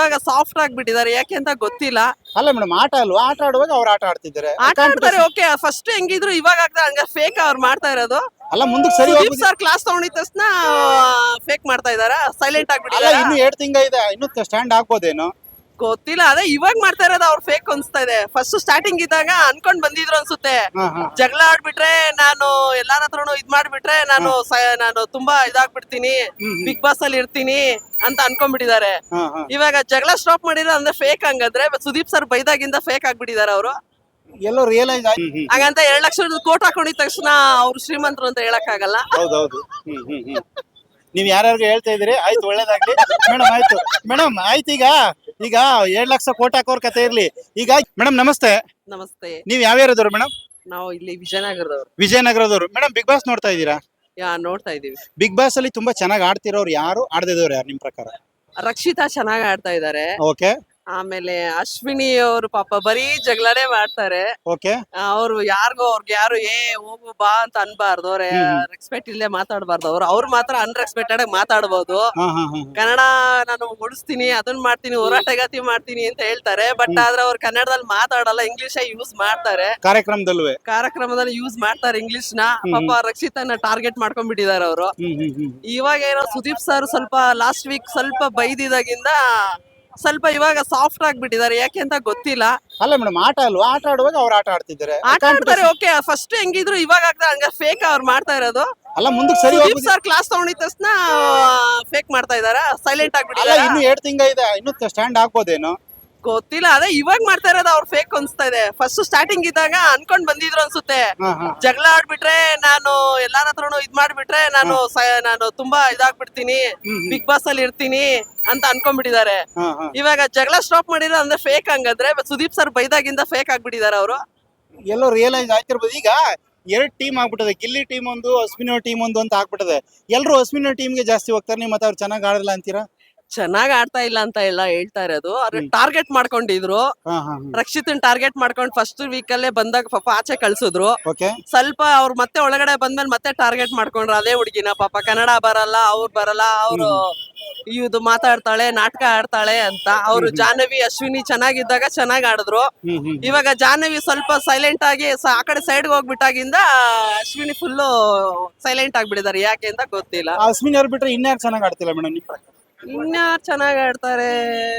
ಇವಾಗ ಸಾಫ್ಟ್ ಆಗ್ಬಿಟ್ಟಿದ್ದಾರೆ. ಯಾಕೆ ಅಂತ ಗೊತ್ತಿಲ್ಲ. ಅಲ್ಲ ಮೇಡಮ್ ಆಟ ಅಲ್ವಾ? ಆಟ ಆಡುವಾಗ ಅವ್ರು ಆಟ ಆಡ್ತಿದ್ದಾರೆ. ಆಟ ಆಡ್ತಾರೆ ಓಕೆ ಫಸ್ಟ್ ಹೆಂಗಿದ್ರು ಇವಾಗ ಆಗ್ತಾ ಹಂಗ ಫೇಕ್ ಅವ್ರು ಮಾಡ್ತಾ ಇರೋದು. ಅಲ್ಲ ಮುಂದಕ್ಕೆ ಸರಿ ಸುದೀಪ್ ಸರ್ ಕ್ಲಾಸ್ ತಗೊಂಡಿದ ತಕ್ಷಣ ಫೇಕ್ ಮಾಡ್ತಾ ಇದಾರ ಸೈಲೆಂಟ್ ಅಲ್ಲ ಆಗ್ಬಿಟ್ಟಿದ್ದಾರೆ. ಇನ್ನು ಎರಡು ತಿಂಗ ಇದೆ. ಇನ್ನು ಸ್ಟ್ಯಾಂಡ್ ಹಾಕ್ಬೋದೇನೋ? ಗೊತ್ತಿಲ್ಲ. ಅದೇ ಇವಾಗ ಮಾಡ್ತಾ ಇರೋದು ಅವ್ರು ಫೇಕ್ ಅನ್ಸ್ತಾ ಇದೆ. ಫಸ್ಟ್ ಸ್ಟಾರ್ಟಿಂಗ್ ಇದ್ದಾಗ ಅನ್ಕೊಂಡ್ ಬಂದಿದ್ರು ಅನ್ಸುತ್ತೆ. ಜಗಳ ಆಡ್ಬಿಟ್ರೆ ನಾನು ಎಲ್ಲಾರ ಹತ್ರನು ಇದ್ ಮಾಡ್ಬಿಟ್ರೆ ನಾನು ಸ- ನಾನು ತುಂಬಾ ಇದಾಗ್ಬಿಡ್ತೀನಿ. ಬಿಗ್ ಬಾಸ್ ಅಲ್ಲಿ ಇರ್ತೀನಿ ಅಂತ ಅನ್ಕೊಂಡ್ಬಿಟ್ಟಿದ್ದಾರೆ. ಇವಾಗ ಜಗಳ ಸ್ಟಾಪ್ ಮಾಡಿದ್ರೆ ಅಂದ್ರೆ ಫೇಕ್ ಹಂಗಂದ್ರೆ ಸುದೀಪ್ ಸರ್ ಬೈದಾಗಿಂದ ಫೇಕ್ ಆಗ್ಬಿಟ್ಟಿದ್ದಾರೆ ಅವರು. ಎಲ್ಲೋ ರಿಯಲೈಸ್ ಆಯ್ತು. ಹಾಗಂತ ಎರಡ್ ಲಕ್ಷ ಕೋಟ್ ಹಾಕೊಂಡಿದ ತಕ್ಷಣ ಅವ್ರು ಶ್ರೀಮಂತರು ಅಂತ ಹೇಳಕ್ ಆಗಲ್ಲ ಹೌದೌದು. ಹ್ಮ್ ಹ್ಮ್ ಹ್ಮ್. ನೀವ್ ಯಾರ್ಯಾರಿಗೆ ಹೇಳ್ತಾ ಇದ್ರಿ ಆಯ್ತು ಒಳ್ಳೇದಾಗ್ಲಿ. ಮೇಡಮ್ ಆಯ್ತು. ಮೇಡಮ್ ಆಯ್ತು ಈಗ ಈಗ ಏಳ್ ಲಕ್ಷ ಕೋಟಿ ಹಾಕೋರ್ ಕತೆ ಇರ್ಲಿ. ಈಗ ಮೇಡಮ್ ನಮಸ್ತೆ. ನಮಸ್ತೆ. ನೀವ್ ಯಾವ್ಯಾರದವ್ರು ಮೇಡಮ್? ನಾವು ಇಲ್ಲಿ ವಿಜಯನಗರದವ್ರು. ವಿಜಯನಗರದವ್ರು. ಮೇಡಮ್ ಬಿಗ್ ಬಾಸ್ ನೋಡ್ತಾ ಇದ್ದೀರಾ? ಯಾ ನೋಡ್ತಾ ಇದೀವಿ. ಬಿಗ್ ಬಾಸ್ ಅಲ್ಲಿ ತುಂಬಾ ಚೆನ್ನಾಗಿ ಆಡ್ತಿರೋರು ಯಾರು? ಆಡದಿದವ್ರು ಯಾರು ನಿಮ್ ಪ್ರಕಾರ? ರಕ್ಷಿತಾ ಚೆನ್ನಾಗಿ ಆಡ್ತಾ ಇದಾರೆ. ಓಕೆ. ಆಮೇಲೆ ಅಶ್ವಿನಿ ಅವರು ಪಾಪ ಬರೀ ಜಗಳನೇ ಮಾಡ್ತಾರೆ. ಓಕೆ. ಅವ್ರು ಯಾರಿಗೋ ಅವ್ರಿಗೆ ಯಾರು ಏ ಹೋಗು ಬಾ ಅಂತ ಅನ್ಬಾರ್ದು. ಅವ್ರೆ ರೆಸ್ಪೆಕ್ಟ್ ಇಲ್ಲೇ ಮಾತಾಡಬಾರ್ದು ಅವ್ರು. ಅವ್ರು ಮಾತ್ರ ಅನ್ರೆಸ್ಪೆಕ್ಟೆಡ್ ಆಗಿ ಮಾತಾಡ್ಬೋದು. ಕನ್ನಡ ನಾನು ಉಳಿಸ್ತೀನಿ ಅದನ್ನ ಮಾಡ್ತೀನಿ ಹೋರಾಟಗಾತಿ ಮಾಡ್ತೀನಿ ಅಂತ ಹೇಳ್ತಾರೆ. ಬಟ್ ಆದ್ರೆ ಅವ್ರು ಕನ್ನಡದಲ್ಲಿ ಮಾತಾಡಲ್ಲ ಇಂಗ್ಲಿಷ್ ಯೂಸ್ ಮಾಡ್ತಾರೆ. ಕಾರ್ಯಕ್ರಮದಲ್ಲೂ ಕಾರ್ಯಕ್ರಮದಲ್ಲಿ ಯೂಸ್ ಮಾಡ್ತಾರೆ ಇಂಗ್ಲಿಷ್ನ. ಪಾಪ ರಕ್ಷಿತನ ಟಾರ್ಗೆಟ್ ಮಾಡ್ಕೊಂಡ್ಬಿಟ್ಟಿದ್ದಾರೆ ಅವರು. ಇವಾಗ ಏನೋ ಸುದೀಪ್ ಸರ್ ಸ್ವಲ್ಪ ಲಾಸ್ಟ್ ವೀಕ್ ಸ್ವಲ್ಪ ಬೈದಿದಾಗಿಂದ ಸ್ವಲ್ಪ ಇವಾಗ ಸಾಫ್ಟ್ ಆಗ್ಬಿಟ್ಟಿದ್ದಾರೆ. ಯಾಕೆ ಅಂತ ಗೊತ್ತಿಲ್ಲ. ಅಲ್ಲ ಮೇಡಮ್ ಆಟ ಅಲ್ವಾ? ಆಟ ಆಡುವಾಗ ಅವ್ರು ಆಟ ಆಡ್ತಿದ್ದಾರೆ. ಆಟ ಆಡ್ತಾರೆ ಓಕೆ ಫಸ್ಟ್ ಹೆಂಗಿದ್ರು ಇವಾಗ ಆಗ್ತಾರೆ ಹಂಗ ಫೇಕ್ ಅವ್ರು ಮಾಡ್ತಾ ಇರೋದು. ಅಲ್ಲ ಮುಂದಕ್ಕೆ ಸರಿ ಸುದೀಪ್ ಸರ್ ಕ್ಲಾಸ್ ತಗೊಂಡಿದ ತಕ್ಷಣ ಫೇಕ್ ಮಾಡ್ತಾ ಇದಾರ? ಸೈಲೆಂಟ್ ಅಲ್ಲ ಆಗ್ಬಿಟ್ಟಿದ್ದಾರೆ ಇನ್ನು ಎರಡ್ ತಿಂಗ ಇದೆ. ಇನ್ನು ಸ್ಟ್ಯಾಂಡ್ ಹಾಕ್ಬೋದೇನೋ? ಗೊತ್ತಿಲ್ಲ. ಅದೇ ಇವಾಗ ಮಾಡ್ತಾ ಇರೋದು ಅವ್ರು ಫೇಕ್ ಅನ್ಸ್ತಾ ಇದೆ. ಫಸ್ಟ್ ಸ್ಟಾರ್ಟಿಂಗ್ ಇದ್ದಾಗ ಅನ್ಕೊಂಡ್ ಬಂದಿದ್ರು ಅನ್ಸುತ್ತೆ. ಹಾ ಹಾ. ಜಗಳ ಆಡ್ಬಿಟ್ರೆ ನಾನು ಎಲ್ಲಾರ ಹತ್ರನು ಇದ್ ಮಾಡ್ಬಿಟ್ರೆ ನಾನು ಸ- ನಾನು ತುಂಬಾ ಇದಾಗ್ಬಿಡ್ತೀನಿ. ಬಿಗ್ ಬಾಸ್ ಅಲ್ಲಿ ಇರ್ತೀನಿ. ಅಂತ ಅನ್ಕೊಂಡ್ಬಿಟ್ಟಿದ್ದಾರೆ. ಇವಾಗ ಜಗಳ ಸ್ಟಾಪ್ ಮಾಡಿರೋ ಅಂದ್ರೆ ಫೇಕ್ ಹಂಗಂದ್ರೆ ಸುದೀಪ್ ಸರ್ ಬೈದಾಗಿಂದ ಫೇಕ್ ಆಗ್ಬಿಟ್ಟಿದ್ದಾರೆ ಅವರು. ಎಲ್ಲೋ ರಿಯಲೈಸ್ ಆಯ್ತಿರ್ಬೋದು ಈಗ ಎರಡ್ ಟೀಮ್ ಆಗ್ಬಿಟ್ಟದೆ. ಗಿಲ್ಲಿ ಟೀಮ್ ಒಂದು ಅಶ್ವಿನಿ ಟೀಮ್ ಒಂದು ಅಂತ ಆಗ್ಬಿಟ್ಟದೆ. ಎಲ್ರು ಅಶ್ವಿನಿ ಟೀಮ್ಗೆ ಜಾಸ್ತಿ ಹೋಗ್ತಾರೆ. ನೀವು ಮತ್ತೆ ಅವ್ರು ಚೆನ್ನಾಗಿ ಆಡಲ್ಲ ಅಂತೀರಾ? ಚೆನ್ನಾಗ್ ಆಡ್ತಾ ಇಲ್ಲ ಅಂತ ಎಲ್ಲ ಹೇಳ್ತಾ ಇರೋದು. ಅವ್ರ ಟಾರ್ಗೆಟ್ ಮಾಡ್ಕೊಂಡಿದ್ರು. ರಕ್ಷಿತನ್ ಟಾರ್ಗೆಟ್ ಮಾಡ್ಕೊಂಡು ಫಸ್ಟ್ ವೀಕ್ ಅಲ್ಲೇ ಬಂದಾಗ ಪಾಪ ಆಚೆ ಕಳ್ಸಿದ್ರು. ಸ್ವಲ್ಪ ಅವ್ರು ಮತ್ತೆ ಒಳಗಡೆ ಬಂದ್ಮೇಲೆ ಮತ್ತೆ ಟಾರ್ಗೆಟ್ ಮಾಡ್ಕೊಂಡ್ರು. ಅದೇ ಹುಡುಗಿನ ಪಾಪ. ಕನ್ನಡ ಬರಲ್ಲ ಅವ್ರು ಬರಲ್ಲ ಅವರು ಇದು ಮಾತಾಡ್ತಾಳೆ ನಾಟಕ ಆಡ್ತಾಳೆ ಅಂತ. ಅವ್ರು ಜಾಹ್ನವಿ ಅಶ್ವಿನಿ ಚೆನ್ನಾಗಿದ್ದಾಗ ಚೆನ್ನಾಗ್ ಆಡಿದ್ರು. ಇವಾಗ ಜಾಹ್ನವಿ ಸ್ವಲ್ಪ ಸೈಲೆಂಟ್ ಆಗಿ ಸ- ಆ ಕಡೆ ಸೈಡ್ ಹೋಗ್ಬಿಟ್ಟಾಗಿಂದ ಅಶ್ವಿನಿ ಫುಲ್ಲು ಸೈಲೆಂಟ್ ಆಗ್ಬಿಟ್ಟಿದ್ದಾರೆ. ಯಾಕೆ ಅಂತ ಗೊತ್ತಿಲ್ಲ. ಅಶ್ವಿನಿ ಅವ್ರು ಬಿಟ್ರೆ ಇನ್ಯಾರು ಚೆನ್ನಾಗಿ ಆಡ್ತಿಲ್ಲ ಮೇಡಮ್ ಪ್ರಕಾರ? ಇನ್ಯಾರು ಚೆನ್ನಾಗ್ ಆಡ್ತಾರೆ?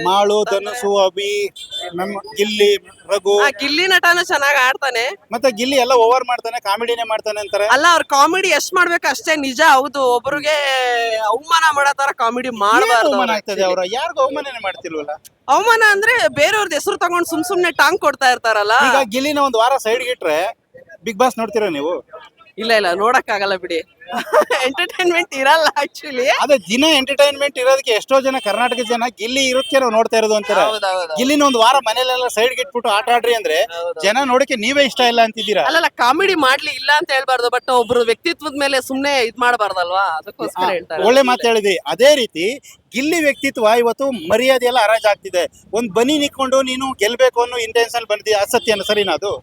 ಮಾಳು ಧನಸು ಅಭಿ. ನಮ್ಮ ಗಿಲ್ಲಿ ರಘು. ಆ ಗಿಲ್ಲಿ ನಟನು ಚೆನ್ನಾಗ್ ಆಡ್ತಾನೆ. ಮತ್ತೆ ಗಿಲ್ಲಿ ಎಲ್ಲ ಓವರ್ ಮಾಡ್ತಾನೆ ಕಾಮಿಡಿನೇ ಮಾಡ್ತಾನೆ ಅಂತಾರೆ. ಅಲ್ಲ ಅವ್ರ ಕಾಮಿಡಿ ಎಷ್ಟ್ ಮಾಡ್ಬೇಕು ಅಷ್ಟೇ ನಿಜ ಹೌದು. ಒಬ್ರಿಗೆ ಅವಮಾನ ಮಾಡೋ ತರ ಕಾಮಿಡಿ ಏನ್ ಮಾಡಬಾರ್ದು ಅವಮಾನ ಆಗ್ತದೆ ಅವ್ರ? ಯಾರಿಗೂ ಅವಮಾನನೇ ಮಾಡ್ತಿಲ್ವಲ್ಲ? ಅವಮಾನ ಅಂದ್ರೆ ಬೇರೆಯವ್ರದ್ದು ಹೆಸರು ತಗೊಂಡ್ ಸುಮ್ ಸುಮ್ನೆ ಟಾಂಗ್ ಕೊಡ್ತಾ ಇರ್ತಾರಲ್ಲ. ಈಗ ಗಿಲ್ಲಿನ ಒಂದ್ ವಾರ ಸೈಡ್ ಇಟ್ರೆ ಬಿಗ್ ಬಾಸ್ ನೋಡ್ತೀರಾ ನೀವು? ಇಲ್ಲ ಇಲ್ಲ ನೋಡಕ್ ಆಗಲ್ಲ ಬಿಡಿ. ಎಂಟರ್ಟೈನ್ಮೆಂಟ್ ಇರಲ್ಲ ಆಕ್ಚುಲಿ ಅದೇ ದಿನ ಎಂಟರ್ಟೈನ್ಮೆಂಟ್ ಇರೋದಕ್ಕೆ ಎಷ್ಟೋ ಜನ ಕರ್ನಾಟಕ ಜನ ಗಿಲ್ಲಿ ಇರೋದಕ್ಕೆ ನಾವು ನೋಡ್ತಾ ಇರೋದು ಅಂತಾರೆ. ಗಿಲ್ಲಿನ ಒಂದ್ ವಾರ ಮನೇಲೆಲ್ಲ ಸೈಡ್ ಇಟ್ಬಿಟ್ಟು ಆಟ ಆಡ್ರಿ ಅಂದ್ರೆ ಜನ ನೋಡಕ್ಕೆ ನೀವೇ ಇಷ್ಟ ಇಲ್ಲ ಅಂತಿದ್ದೀರಾ? ಅಲ್ಲಲ್ಲ ಕಾಮಿಡಿ ಮಾಡ್ಲಿ ಇಲ್ಲ ಅಂತ ಹೇಳ್ಬಾರ್ದು ಬಟ್ ಒಬ್ರು ವ್ಯಕ್ತಿತ್ವದ ಮೇಲೆ ಸುಮ್ನೆ ಇದ್ ಮಾಡಬಾರ್ದಲ್ವಾ? ಅದಕ್ಕೋಸ್ಕರ ಹೇಳ್ತಾರೆ ಒಳ್ಳೆ ಮಾತು ಹೇಳಿದಿ. ಅದೇ ರೀತಿ ಗಿಲ್ಲಿ ವ್ಯಕ್ತಿತ್ವ ಇವತ್ತು ಮರ್ಯಾದೆ ಎಲ್ಲ ಹರಾಜಾಗ್ತಿದೆ. ಒಂದ್ ಬನಿ ನಿಕ್ಕೊಂಡು ನೀನು ಗೆಲ್ಬೇಕು ಅನ್ನೋ ಇಂಟೆನ್ಷನ್ ಬಂದಿ ಅಸತ್ಯನ ಸರಿನಾ ಅದು?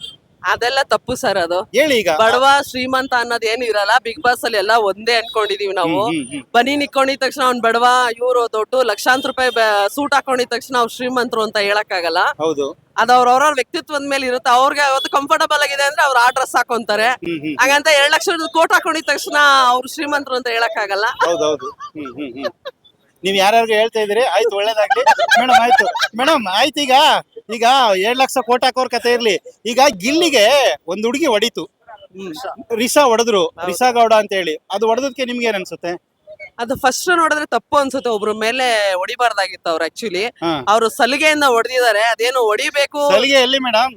ಅದೆಲ್ಲ ತಪ್ಪು ಸರ್ ಅದು. ಹೇಳಿ ಈಗ. ಬಡವ ಶ್ರೀಮಂತ ಅನ್ನೋದ್ ಏನು ಇರಲ್ಲ. ಬಿಗ್ ಬಾಸ್ ಅಲ್ಲಿ ಎಲ್ಲ ಒಂದೇ ಅನ್ಕೊಂಡಿದೀವಿ ನಾವು. ಬನಿ ನಿಕ್ಕೊಂಡಿದ ತಕ್ಷಣ ಅವ್ನ್ ಬಡವ ಇವ್ರು ದೊಡ್ಡ ಲಕ್ಷಾಂತರ ರೂಪಾಯಿ ಸೂಟ್ ಹಾಕೊಂಡಿದ ತಕ್ಷಣ ಅವ್ರು ಶ್ರೀಮಂತರು ಅಂತ ಹೇಳಕ್ ಆಗಲ್ಲ ಹೌದು. ಅದು ಅವ್ರವ್ರ ವ್ಯಕ್ತಿತ್ವದ ಮೇಲೆ ಇರುತ್ತೆ. ಅವ್ರಿಗೆ ಅವತ್ತು ಕಂಫರ್ಟಬಲ್ ಆಗಿದೆ ಅಂದ್ರೆ ಅವ್ರು ಆ ಡ್ರೆಸ್ ಹಾಕೊಂತಾರೆ. ಹಾಗಂತ ಎರಡ್ ಲಕ್ಷ ಕೋಟ್ ಹಾಕೊಂಡಿದ ತಕ್ಷಣ ಅವ್ರು ಶ್ರೀಮಂತರು ಅಂತ ಹೇಳಕ್ ನೀವ್ ಯಾರ್ಯಾರಿಗೆ ಹೇಳ್ತಾ ಇದ್ರಿ ಆಯ್ತು ಒಳ್ಳೇದಾಗ್ಲಿ. ಮೇಡಮ್ ಆಯ್ತು. ಮೇಡಮ್ ಆಯ್ತು ಈಗ. ಈಗ ಏಳ್ ಲಕ್ಷ ಕೋಟ್ ಹಾಕೋರ್ ಕತೆ ಇರ್ಲಿ. ಈಗ ಗಿಲ್ಲಿಗೆ ಒಂದ್ ಹುಡುಗಿ ಹೊಡಿತು. ರಿಸಾ ಹೊಡೆದ್ರು. ರಿಸಾ ಗೌಡ ಅಂತ ಹೇಳಿ. ಅದು ಹೊಡೆದಕ್ಕೆ ನಿಮ್ಗೆ ಏನ್ ಅನ್ಸುತ್ತೆ? ಅದು ಫಸ್ಟ್ ನೋಡಿದ್ರೆ ತಪ್ಪು ಅನ್ಸುತ್ತೆ. ಒಬ್ರ ಮೇಲೆ ಹೊಡಿಬಾರ್ದಾಗಿತ್ತು ಅವ್ರು ಆಕ್ಚುಲಿ ಅವರು ಅವ್ರು ಸಲಿಗೆಯಿಂದ ಹೊಡೆದಿದ್ದಾರೆ. ಅದೇನು ಹೊಡಿಬೇಕು? ಸಲಿಗೆ ಎಲ್ಲಿ ಮೇಡಮ್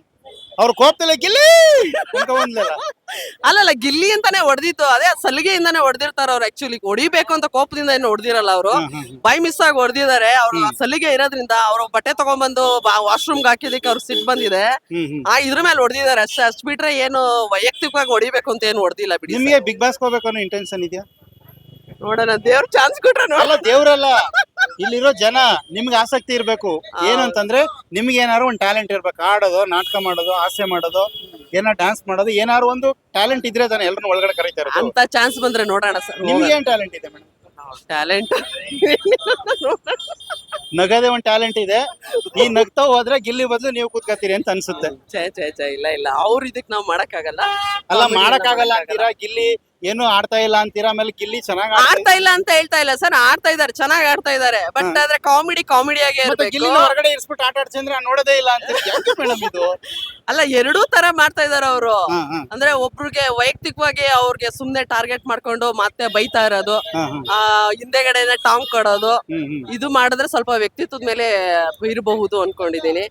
ಅವ್ರ ಕೋಪದಲ್ಲ ಗಿಲ್ಲಿ ಅಂತ ಒಂದ್ಲಲ್ಲ ಅಲ್ಲಲ್ಲ ಗಿಲ್ಲಿ ಅಂತಾನೆ ಹೊಡೆದಿತ್ತು. ಅದೇ ಸಲಿಗೆಯಿಂದಾನೆ ಹೊಡೆದಿರ್ತಾರ ಅವ್ರು ಆಕ್ಚುಲಿ ಹೊಡಿಬೇಕು ಅಂತ ಕೋಪದಿಂದ ಏನು ಹೊಡೆದಿರಲ್ಲ ಅವರು. ಬೈ ಮಿಸ್ ಆಗಿ ಹೊಡೆದಿದ್ದಾರೆ. ಅವ್ರು ಸಲಿಗೆ ಇರೋದ್ರಿಂದ ಅವ್ರು ಬಟ್ಟೆ ತಗೊಂಡ್ಬಂದು ವಾಶ್ರೂಮ್ ಹಾಕಿದಕ್ಕೆ ಅವ್ರು ಸಿಟ್ ಬಂದಿದೆ. ಆ ಇದ್ರ ಮೇಲೆ ಹೊಡೆದಿದ್ದಾರೆ. ಅಷ್ಟೇ ಅಷ್ಟು ಬಿಟ್ರೆ ಏನು ವೈಯಕ್ತಿಕವಾಗಿ ಹೊಡಿಬೇಕು ಅಂತ ಏನು ಹೊಡೆದಿಲ್ಲ ಬಿಡಿ ನಿಮಗೆ ಬಿಗ್ ಬಾಸ್ ಹೋಗ್ಬೇಕು ಅನ್ನೋ ಇಂಟೆನ್ಷನ್ ಇದೆಯಾ? ನೋಡೋಣ ದೇವ್ರ ಚಾನ್ಸ್ ಕೊಟ್ರೆ ನೋಡಲ್ಲ ದೇವ್ರಲ್ಲ. ಇಲ್ಲಿರೋ ಜನ ನಿಮ್ಗೆ ಆಸಕ್ತಿ ಇರ್ಬೇಕು. ಏನಂತಂದ್ರೆ ನಿಮ್ಗೆ ಏನಾದ್ರು ಒಂದು ಟ್ಯಾಲೆಂಟ್ ಇರ್ಬೇಕು. ಆಡೋದು ನಾಟಕ ಮಾಡೋದು ಹಾಸ್ಯ ಮಾಡೋದು ಏನಾರು ಡ್ಯಾನ್ಸ್ ಮಾಡೋದು ಏನಾದ್ರು ಒಂದು ಟ್ಯಾಲೆಂಟ್ ಇದ್ರೆ ತಾನೆ ಎಲ್ಲರೂ ಒಳಗಡೆ ಕರೀತಾ ಇರೋದು. ಅಂತ ಚಾನ್ಸ್ ಬಂದ್ರೆ ನೋಡೋಣ ಸರ್ ನಿಮ್ಗೆ ಏನ್ ಟ್ಯಾಲೆಂಟ್ ಇದೆ ಮೇಡಮ್ ಟ್ಯಾಲೆಂಟ್ ನಗದೇ ಒಂದ್ ಟ್ಯಾಲೆಂಟ್ ಇದೆ. ಈ ನಗ್ತಾ ಹೋದ್ರೆ ಗಿಲ್ಲಿ ಬದಲು ನೀವು ಕೂತ್ಕೋತೀರಿ ಅಂತ ಅನ್ಸುತ್ತೆ. ಛೇ ಛೇ ಛೇ ಇಲ್ಲ ಇಲ್ಲ. ಅವ್ರ ಇದಕ್ ನಾವ್ ಮಾಡಕ್ಕಾಗಲ್ಲ. ಅಲ್ಲ ಮಾಡಕ್ ಆಗಲ್ಲ ಮಾಡಕ್ಕಾಗಲ್ಲ ಮಾಡಕ್ಕಾಗಲ್ಲ. ಅಂತೀರಾ? ಗಿಲ್ಲಿ ಏನು ಆಡ್ತಾ ಇಲ್ಲ ಅಂತೀರಾ? ಆಮೇಲೆ ಗಿಲ್ಲಿ ಚೆನ್ನಾಗಿ ಆಡ್ತಾ ಇಲ್ಲ ಅಂತ ಹೇಳ್ತಾ ಇಲ್ಲ. ಸರ್ ಆಡ್ತಾ ಇದಾರೆ ಚೆನ್ನಾಗಿ ಆಡ್ತಾ ಇದಾರೆ ಬಟ್ ಆದ್ರೆ ಕಾಮಿಡಿ ಕಾಮಿಡಿ ಗಿಲ್ಲಿ ಹೊರಗಡೆ ಇರ್ಸ್ಬಿಟ್ಟು ಆಟ ಆಡ್ಸಿದ್ರೆ ನೋಡೋದೇ ಇಲ್ಲ ಅಂತ ಮೇಡಮ್ ಇದು? ಅಲ್ಲ ಎರಡೂ ತರ ಮಾಡ್ತಾ ಇದಾರೆ ಅವರು. ಅಂದ್ರೆ ಒಬ್ರಿಗೆ ವೈಯಕ್ತಿಕವಾಗಿ ಅವ್ರಿಗೆ ಸುಮ್ನೆ ಟಾರ್ಗೆಟ್ ಮಾಡ್ಕೊಂಡು ಮತ್ತೆ ಬೈತಾ ಇರೋದು. ಆ ಹಿಂದೆಗಡೆನೆ ಟಾಂಗ್ ಕೊಡೋದು ಇದು ಮಾಡಿದ್ರೆ ಸ್ವಲ್ಪ ವ್ಯಕ್ತಿತ್ವದ ಮೇಲೆ ಇರಬಹುದು ಅನ್ಕೊಂಡಿದೀನಿ.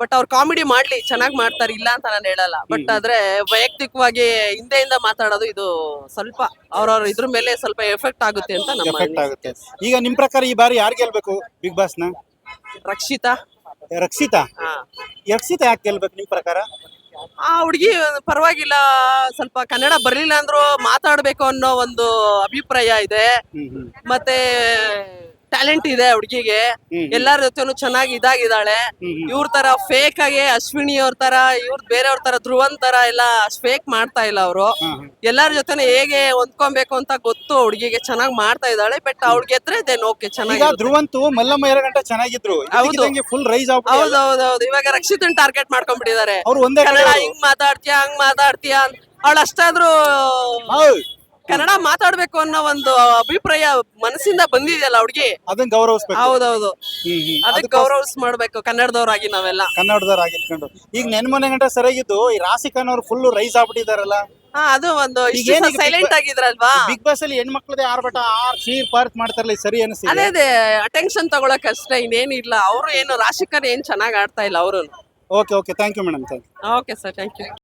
ಬಟ್ ಅವ್ರು ಕಾಮಿಡಿ ಮಾಡ್ಲಿ ಚೆನ್ನಾಗ್ ಮಾಡ್ತಾರೆ ಇಲ್ಲ ಅಂತ ನಾನು ಹೇಳಲ್ಲ. ಬಟ್ ಆದ್ರೆ ವೈಯಕ್ತಿಕವಾಗಿ ಹಿಂದೆಯಿಂದ ಮಾತಾಡೋದು ಇದು ಸ್ವಲ್ಪ ಅವ್ರವ್ರ ಇದ್ರ ಮೇಲೆ ಸ್ವಲ್ಪ ಎಫೆಕ್ಟ್ ಆಗುತ್ತೆ ಅಂತ ನಮ್ಮ ಆಗುತ್ತೆ. ಈಗ ನಿಮ್ ಪ್ರಕಾರ ಈ ಬಾರಿ ಯಾರು ಗೆಲ್ಬೇಕು ಬಿಗ್ ಬಾಸ್ನ? ರಕ್ಷಿತಾ. ರಕ್ಷಿತಾ? ಹಾ ರಕ್ಷಿತಾ ಯಾಕೆ ಗೆಲ್ಬೇಕು ನಿಮ್ ಪ್ರಕಾರ? ಆ ಹುಡುಗಿ ಪರವಾಗಿಲ್ಲ ಸ್ವಲ್ಪ ಕನ್ನಡ ಬರ್ಲಿಲ್ಲ ಅಂದ್ರೂ ಮಾತಾಡ್ಬೇಕು ಅನ್ನೋ ಒಂದು ಅಭಿಪ್ರಾಯ ಇದೆ. ಮತ್ತೆ ಟ್ಯಾಲೆಂಟ್ ಇದೆ ಹುಡುಗಿಗೆ. ಎಲ್ಲಾರ ಜೊತೆನು ಚೆನ್ನಾಗಿ ಇದಾಗಿದ್ದಾಳೆ. ಇವ್ರ ತರ ಫೇಕ್ ಆಗಿ ಅಶ್ವಿನಿ ಅವ್ರ ತರ ಇವ್ರ ಬೇರೆಯವ್ರ ತರ ಧ್ರುವನ್ ತರ ಎಲ್ಲ ಫೇಕ್ ಮಾಡ್ತಾ ಇಲ್ಲ ಅವರು. ಎಲ್ಲಾರ ಜೊತೆನು ಹೇಗೆ ಹೊಂದ್ಕೊಬೇಕು ಅಂತ ಗೊತ್ತು ಹುಡುಗಿಗೆ ಚೆನ್ನಾಗಿ ಮಾಡ್ತಾ ಇದ್ದಾಳೆ ಬಟ್ ಅವ್ಳಿಗೆ ದೆನ್ ಓಕೆ ಚೆನ್ನಾಗಿ ಧ್ರುವಂತು ಮಲ್ಲಮ್ಮ ಗಂಟೆ ಚೆನ್ನಾಗಿದ್ರು ಹೌದು. ಫುಲ್ ರೈಸ್ ಹೌದೌದೌದು ಇವಾಗ ರಕ್ಷಿತನ್ ಟಾರ್ಗೆಟ್ ಮಾಡ್ಕೊಂಡ್ಬಿಟ್ಟಿದ್ದಾರೆ ಅವ್ರು ಒಂದೇ ಹಿಂಗ್ ಮಾತಾಡ್ತೀಯಾ ಹಂಗ್ ಮಾತಾಡ್ತೀಯ ಅವಳು ಅಷ್ಟಾದ್ರೂ. ಕನ್ನಡ ಮಾತಾಡ್ಬೇಕು ಅನ್ನೋ ಒಂದು ಅಭಿಪ್ರಾಯ ಮನಸ್ಸಿಂದ ಬಂದಿದೆಯಲ್ಲ ಹುಡುಗಿ? ಅದನ್ನ ಗೌರವಿಸ್ಬೇಕು. ಹೌದೌದು. ಅದಕ್ಕೆ ಗೌರವಿಸ್ ಮಾಡ್ಬೇಕು ಕನ್ನಡದವ್ರಾಗಿ ನಾವೆಲ್ಲ. ಕನ್ನಡದವ್ರಾಗಿ ಈಗ ನೆನ್ಮನೆ ಗಂಟೆ ಸರಿಯಾಗಿದ್ದು ಈ ರಾಸಿಕನ್ ಅವ್ರು ಫುಲ್ ರೈಸ್ ಆಗ್ಬಿಟ್ಟಿದಾರಲ್ಲ. ಹಾ ಅದು ಒಂದು ಸೈಲೆಂಟ್ ಆಗಿದ್ರಲ್ವಾ? ಬಿಗ್ ಬಾಸ್ ಅಲ್ಲಿ ಹೆಣ್ಮಕ್ಳದೇ ಆರ್ಭಟ ಆರ್ ಸೀರ್ ಪಾರ್ಕ್ ಮಾಡ್ತಾರಲ್ಲ ಸರಿ ಸರಿ ಅದೇ ಅದೇ ಅಟೆನ್ಷನ್ ತಗೊಳಕ್ ಅಷ್ಟೇ ಇನ್ನೇನಿಲ್ಲ. ಅವರು ಏನು ರಾಶಿಕರ್ ಏನ್ ಚೆನ್ನಾಗ್ ಆಡ್ತಾ ಇಲ್ಲ ಅವರು okay okay thank you madam thank okay sir thank you